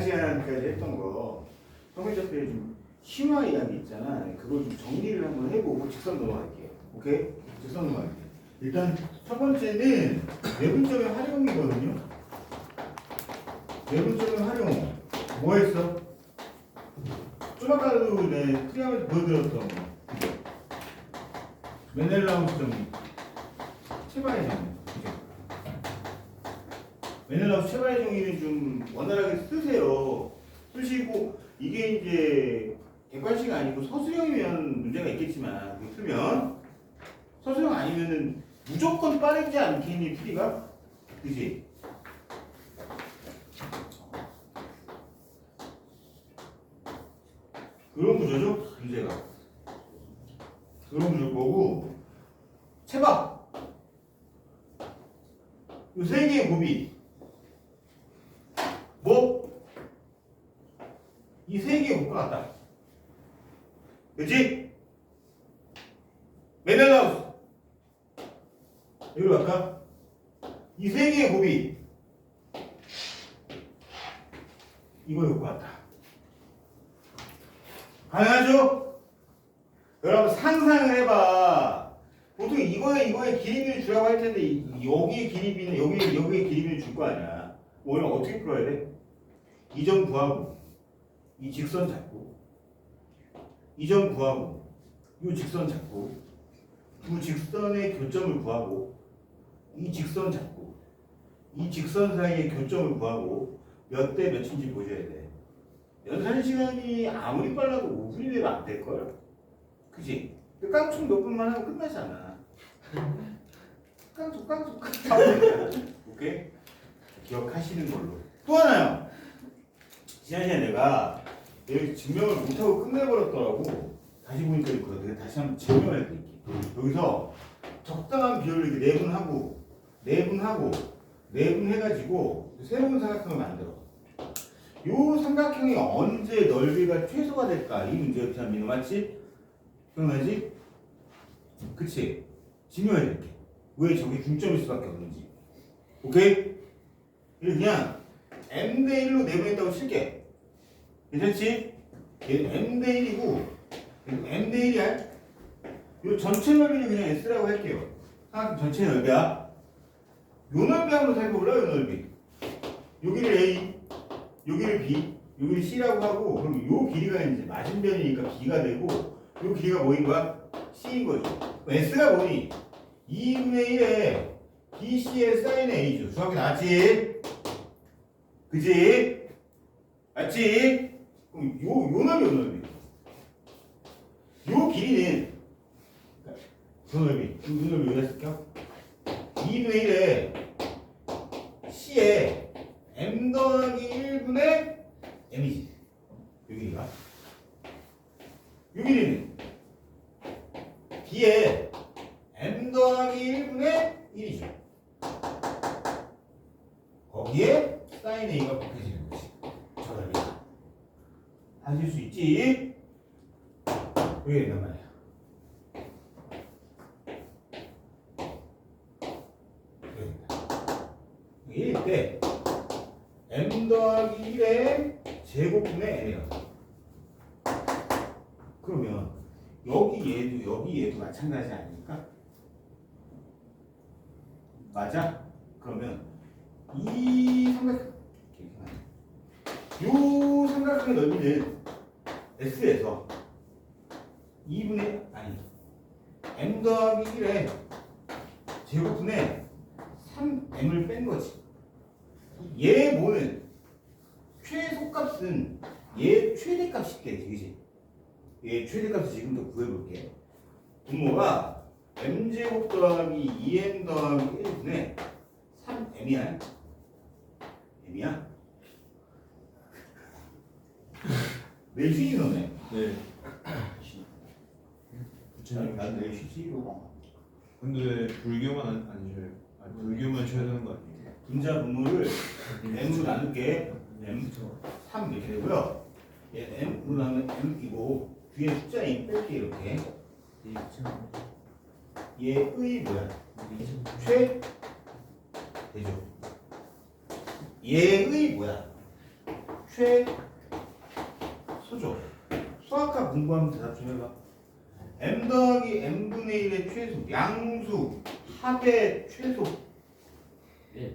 지난 시간까지 했던 거 평면접기의 좀 심화 이야기 있잖아. 그걸 좀 정리를 한번 해보고 직선 넘어갈게요. 오케이? 직선 넘어갈게요. 일단 첫 번째는 내분점의 활용이거든요. 내분점의 활용. 뭐 했어? 좀 아까도 내 프리하면서 보여드렸던 거. 메넬라우스 정리. 체바의 정리. 메넬라우스 체바의 정리는 좀 원활하게 쓰세요. 쓰시고 이게 이제 객관식 아니고 서술형이면 문제가 있겠지만 이거 풀면 서술형 아니면은 무조건 빠르지 않겠니 풀이가? 그지? 그런 구조죠 문제가 그런 구조일 거고 체바 이세 개의 곱이 뭐? 이 세 개의 곱과 같다 그치? 메넬라우스 여기로 갈까? 이 세 개의 곱이 이거의 곱과 같다 가능하죠? 여러분 상상을 해봐. 보통 이거에 이거에 길이비를 주라고 할 텐데 이- 여기에 길이비는 여기 여기에 길이비를 줄 거 아니야. 오늘 어떻게 풀어야 돼? 이점 구하고 이 직선 잡고 이 점 구하고 이 직선 잡고 두 직선의 교점을 구하고 이 직선 잡고 이 직선 사이의 교점을 구하고 몇 대 몇인지 보셔야 돼. 연산 시간이 아무리 빨라도 5분이 되면 안 될걸? 그지? 그 깡총 몇 분만 하면 끝나잖아. 깡총, 깡총, 깡총. 오케이? 기억하시는 걸로. 또 하나요. 지난 시간에 내가 여기 증명을 못하고 끝내버렸더라고. 다시 보니까 있거든. 다시 한번 증명을 해드릴게. 여기서 적당한 비율로 이렇게 내분하고, 내분하고, 내분해가지고 새로운 사각형을 만들어. 요 삼각형이 언제 넓이가 최소가 될까? 이 문제였지, 민호 맞지? 기억나지? 그치? 증명해야 될게. 왜 저게 중점일 수밖에 없는지. 오케이? 그냥 m대 1로 내보냈다고 칠게. 괜찮지? 얘는 m대 1이고 m대 1이야. 요 전체 넓이는 그냥 s라고 할게요. 삼각형 전체 넓이야. 요 넓이 한번 살펴볼래? 요 넓이. 여기를 a, 여기를 b, 여기를 c라고 하고 그럼 요 길이가 이제 맞은변이니까 b가 되고 요 길이가 뭐인 거야? c인 거죠. s가 뭐니? 2분의 1에 bc의 사인 a죠. 정확히 나왔지? 그지? 맞지? 그럼 요, 요 넓이, 요 넓이. 요 길이는 요 넓이, 요 넓이 여기다 쓸게요. 2분의 1에 c에 m 더하기 1분의 m이지. 여기가. 요 길이는 b에 m 더하기 1분의 1이죠. 거기에 사인 a가 곱해지는. 하실 수 있지? 그게 된단 말이야. 그게 된다. 1일 때 m 더하기 1의 제곱분의 n이야. 그러면 여기 얘도 여기 얘도 마찬가지 아닙니까? 맞아? 그러면 이 삼각 요 삼각형의 넓이는 S에서 2분의 아니 m 더하기 1의 제곱분의 3m을 뺀 거지. 얘 뭐는 최소값은 얘 최대값이 되지, 그지? 얘 최대값을 지금부터 구해볼게. 분모가 m제곱 더하기 2m 더하기 1분의 3m이야. m이야? 쉬지 너네. 네. 난 내일 쉬지 이러고. 근데 왜 불교만 안- 아니셔요? 아니, 불교만 쳐야 되는 거 아니에요? 분자 분모를 m으로 나눌게. m 3 이렇게 되고요. 얘 m으로 나누면 m이고 뒤에 숫자인 뺄게 이렇게. 얘의 뭐야? 최 되죠. 얘의 뭐야? 최소죠. 수학과 공부하면 대답 좀 해봐. m 더하기 m분의 1의 최소, 양수, 합의 최소. 예.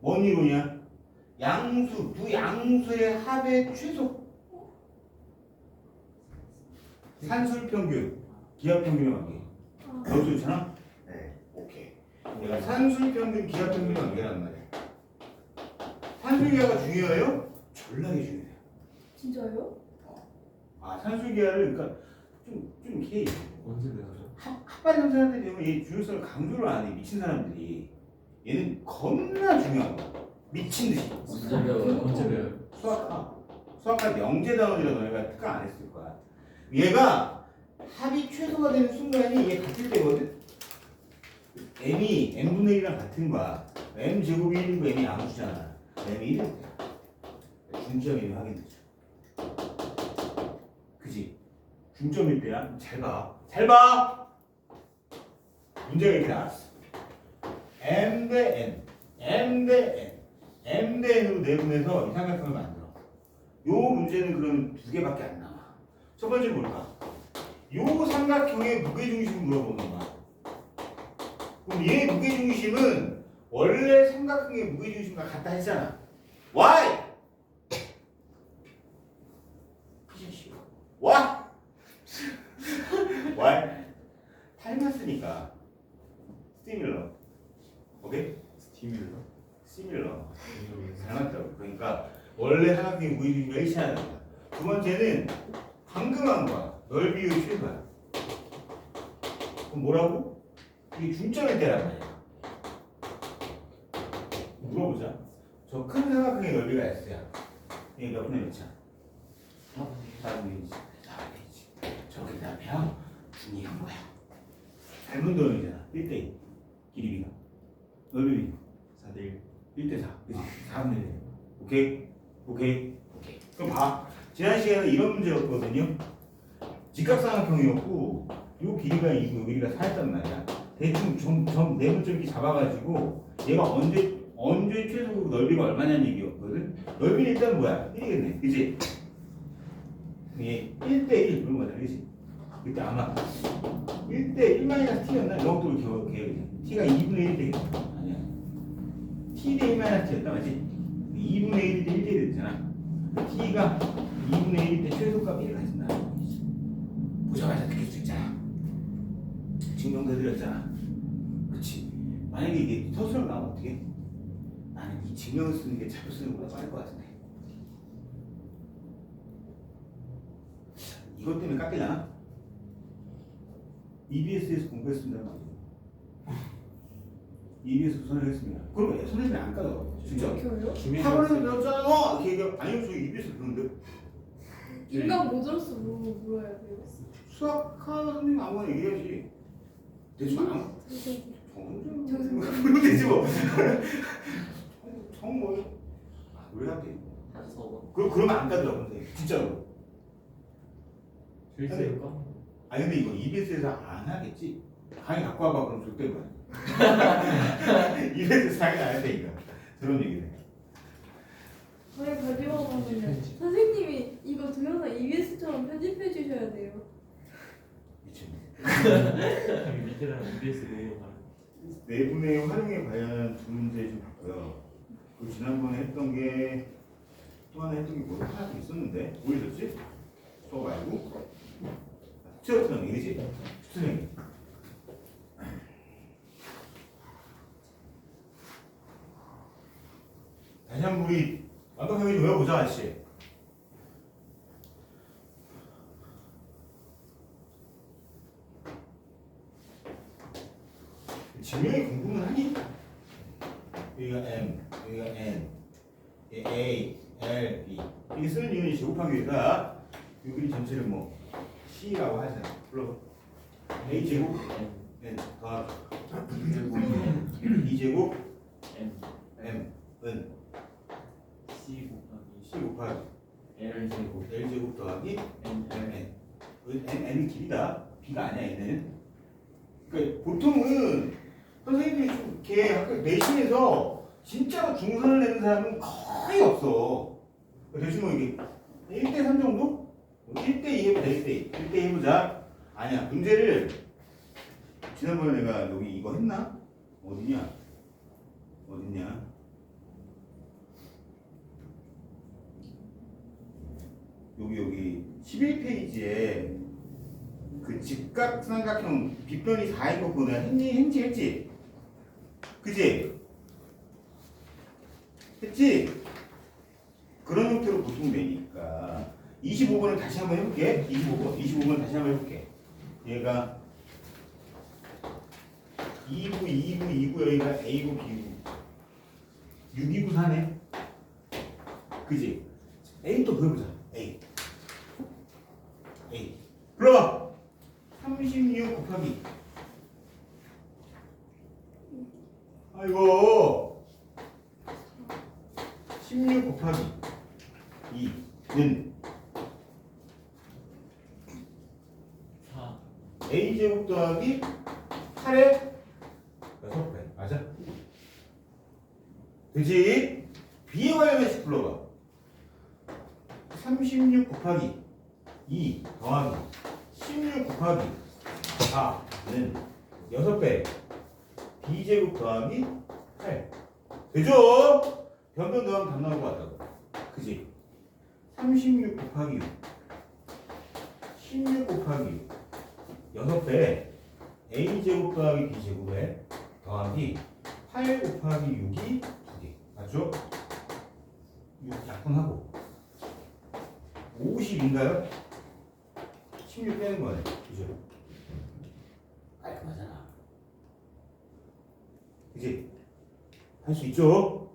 뭔 이론이야? 양수, 두 양수의 합의 최소. 산술 평균, 기하 평균의 관계. 너도 좋잖아? 네, 오케이. 내가 산술 평균, 기하 평균의 관계란 말이야. 산술 기하가 중요해요? 졸라게 중요해요. 진짜요? 아, 산술 기하를 그러니까 좀, 좀 이렇게 언제 배우죠? 합- 합반영 사람들이 되면 이 중요성을 강조를 안 해. 미친 사람들이. 얘는 겁나 중요한 거야. 미친 듯이. 언제 배워요? 언제 배워요? 수학과 수학과 영재단원이라고 너희가 특강 안 했을 거야. 얘가 합이 최소가 되는 순간이 얘 같을 때거든. m이 m분의 1이랑 같은 거야. m 제곱이 1이고 m이 아무수잖아. m이 1일 때. 중점이 확인되죠. 그지? 중점일 때야. 잘 봐. 잘 봐. 문제가 이렇게 나왔어. m 대 n, m 대 n, m 대 n으로 내분해서 이 삼각형을 만들어. 요 문제는 그럼 두 개밖에 안 남아. 첫 번째 뭘까? 요 삼각형의 무게중심을 물어보는 거야. 그럼 얘 무게중심은 원래 삼각형의 무게중심과 같다 했잖아. y! 와! y? 닮았으니까. similar. 오케이? 스티밀러. similar. 닮았다고. 그러니까 원래 삼각형의 무게중심과 일치하는 거야. 두 번째는 거야. 넓이의 최소야. 그럼 뭐라고? 이게 중점일 때란 말이야. 물어보자. 저 큰 삼각형의 넓이가 S야. 이게 몇 분의 몇이야? 어? 4분의 1이지. 4분의 1이지. 저기 답이야. 중요한 거야. 닮은 도형이잖아. 1대2. 길이가. 넓이 4대1. 1대 4. 그치? 4분의 1. 오케이? 오케이? 오케이. 그럼 봐. 지난 시간에 이런 문제였거든요. 직각삼각형이었고 요 길이가 2고 요 길이가 4였단 말이야. 대충 좀, 좀 내분점 이렇게 잡아가지고 얘가 언제 언제 최소 넓이가 얼마냐는 얘기였거든. 넓이는 일단 뭐야? 1이겠네. 그치? 이게 1대1 그런 거잖아. 그치? 그때 아마 1대 1 마이너스 t였나? 이런 것도 기억, 기억이 t가 2분의 1 되겠다. 아니야. t 대1 마이너스 t였다. 맞지? 2분의 1대 1대 1 됐잖아. t가 2분의 1일 때 최소값 1을 가진다. 보자마자 느낄 수 있잖아. 증명해드렸잖아. 그치? 만약에 이게 서술로 나오면 어떻게? 나는 이 증명을 쓰는 게 자료 쓰는 것보다 빠를 것 같은데. 이것 때문에 깎이려나? EBS에서 공부했습니다. EBS 수선을 했습니다. 그럼 왜 선생님이 안 까요? 진짜. 어떻게요? 학원에서 배웠잖아. 어! 이렇게 얘기하면 아니요, 저 EBS 그런데. 인간 모드로서 뭐 물어야 돼요? 수학하는 선생님 아무거나 얘기해야지. 대충 아무 선생님. 정정 그러면 되지 뭐. 정 뭐. 아, 왜 할게? 한 서버. 그 그러면 안 가더라고 근데 진짜로. 실수일까? 아니 근데 이거 EBS에서 안 하겠지. 강의 갖고 와봐 그럼 줄 거야. EBS 강의 안 한다니까. 저런 얘기를. 저희 가져가면은 선생님이 이거 동영상 EBS처럼 편집해 주셔야 돼요. 미쳤네. 밑에다가 EBS 내용 내분의 활용에 관련한 두 문제 좀 봤고요. 그 지난번에 했던 게 또 하나 했던 게뭐 하나 더 있었는데 뭐 있었지? 저거 말고 수학수능 이지 수능 다시 한번 우리 완벽하게 좀 외워보자 아저씨. 증명이 궁금은 하니? 여기가 M, 여기가 N, 여기 A, L, B. 이게 쓰는 이유는 제곱하기 위해서 여기 전체를 뭐 C라고 하잖아 불러 A 제곱 N 더하기. B 제곱 M. M N C 곱하기 C 곱하기 L 제곱 L 제 곱 더하기 M M N N N은 길이다 B가 아니야 얘는 그러니까 보통은 선생님들이 좀 이렇게 학교 내신에서 진짜로 중선을 내는 사람은 거의 없어. 대충 뭐 이게 1대 3 정도? 1대 2 해보자, 1대 2. 1대 2 해보자. 아니야, 문제를 지난번에 내가 여기 이거 했나? 어디냐? 어딨냐? 여기 여기 11페이지에 그 직각 삼각형 빗변이 4인 거 내가 했니? 했지? 했지? 그지? 했지? 그런 형태로 보통 되니까 25번을 다시 한번 해볼게 25번 25번 다시 한번 해볼게 얘가 2구 2구 2구 여기가 A구 B구 6 2구 4네 그지? A 또 보여보자 A A 불러봐 36 곱하기. 아이고. 16 곱하기 2는 4 a제곱 더하기 8의 6배. 맞아? 그지? b에 관련해서 불러봐. 36 곱하기 2 더하기 16 곱하기 4는 6배 b제곱 더하기 8 되죠? 변변 더하면 답 나올 것 같다고 그지? 36 곱하기 6 16 곱하기 6 6배 a제곱 더하기 b제곱에 더하기 8 곱하기 6이 2개 맞죠? 6 약분하고 50인가요? 16 빼는 거네 그죠? 깔끔하잖아 그지? 할 수 있죠?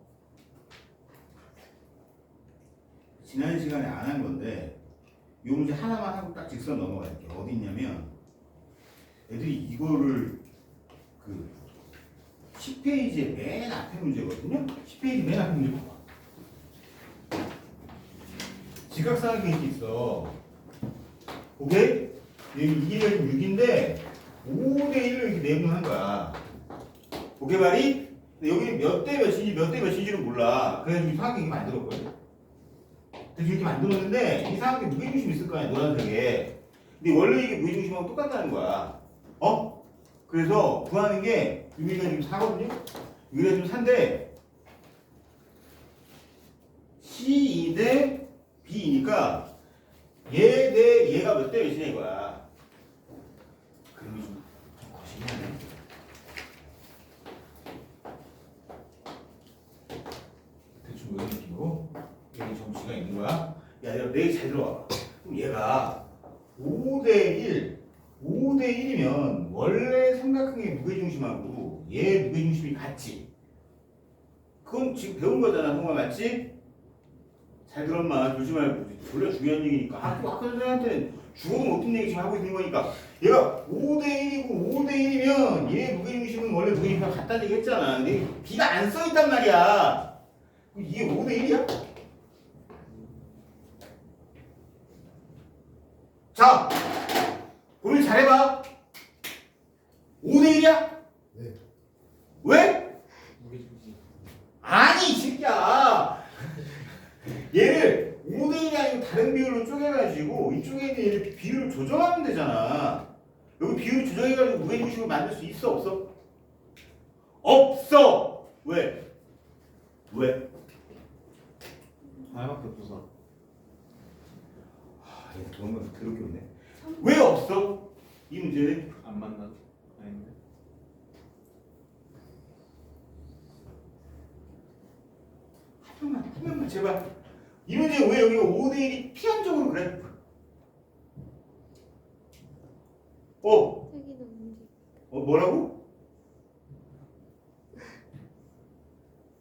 지난 시간에 안 한 건데 이 문제 하나만 하고 딱 직선 넘어갈게 어디 있냐면 애들이 이거를 그 10페이지의 맨 앞에 문제거든요 10페이지 맨 앞에 문제 봐봐 지각사각이 이렇게 있어 오케이? 여기 이게 6인데 5대 1로 이렇게 내분한 거야 오케이 말이? 여기 몇 대 몇인지 몇 대 몇인지는 몰라 그래서 이 사각이 이렇게 만들었거든 그래서 이렇게 만들었는데 이 사각에 무게중심이 있을 거 아니야 노란색에 근데 원래 이게 무게중심하고 똑같다는 거야 어? 그래서 구하는 게 여기가 지금 4거든요 여기가 지금 4인데 C2 대 B니까 얘대 얘가 몇 대 몇이냐 이거야 그러면 좀 거시기하네 대충 이런 느낌으로 여기 점수가 있는 거야. 야, 내가 내잘 들어와. 그럼 얘가 5대 1, 5대 1이면 원래 삼각형의 무게중심하고 얘 무게중심이 같지. 그건 지금 배운 거잖아, 성화 맞지? 잘 들어 마 조지 말고 원래 중요한 얘기니까 학교 학교 선생한테 죽어도 못한 얘기 지금 하고 있는 거니까 얘가 5대 1이고 5대 1이면 얘 무게중심은 원래 무게중심과 같다는 얘기 했잖아 근데 B가 안 써있단 말이야 그럼 이게 5대 1이야? 자, 오늘 잘해봐. 5대 1이야? 네. 왜? 무게중심 아니, 이 새끼야. 얘를 5대1이 아니고 다른 비율로 쪼개가지고 이쪽에 있는 얘를 비율을 조정하면 되잖아. 여기 비율 조정해가지고 무게중심을 만들 수 있어, 없어? 없어! 왜? 왜? 하나밖에 없어서 아, 얘건 더럽게 없네. 왜 없어? 이 문제는 안 만나 아닌데 한 명만, 한 명만 제발. 이 문제 왜 여기가 5대1이 피한적으로 그래? 어. 어 뭐라고?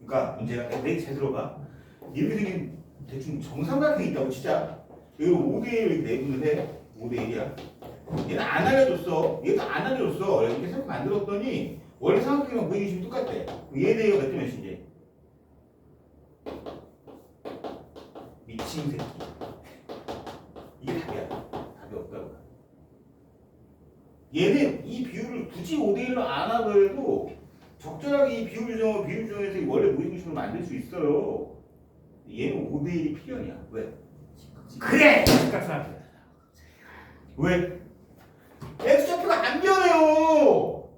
그러니까 문제가 내잘 들어봐. 이렇게 생긴 대충 정삼각형이 있다고 치자. 여기 5대1 이렇게 내분을 해. 5대1이야. 얘는 안 알려줬어. 얘도 안 알려줬어. 이렇게 생각 만들었더니 원래 삼각형이랑 무게중심이 똑같대. 얘 대가 몇대 몇인지. 미친 새끼. 이게 답이야. 답이 없다고. 얘는 이 비율을 굳이 5대1로 안 하더라도 적절하게 이 비율 조정을 비율 조정해서 원래 무게중심을 만들 수 있어요. 얘는 5대1이 필연이야. 왜? 그래! 직각삼각형. 왜? x좌표가 안 변해요.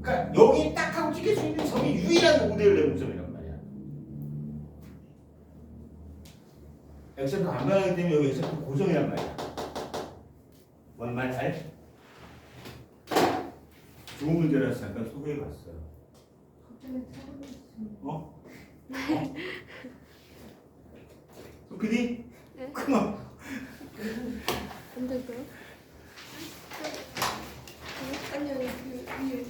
그러니까 여기 딱 하고 찍힐 수 있는 점이 유일한 5대1 내분점이란 말 엑셀은 안 가기 때문에 여기 엑셀은 고정이란 말이야. 원만 잘 좋은 문제라서 잠깐 소개해봤어요. 어? 어? 소피디? 네. 그만. 안 될까요? 아니요, 아니요, 아니요.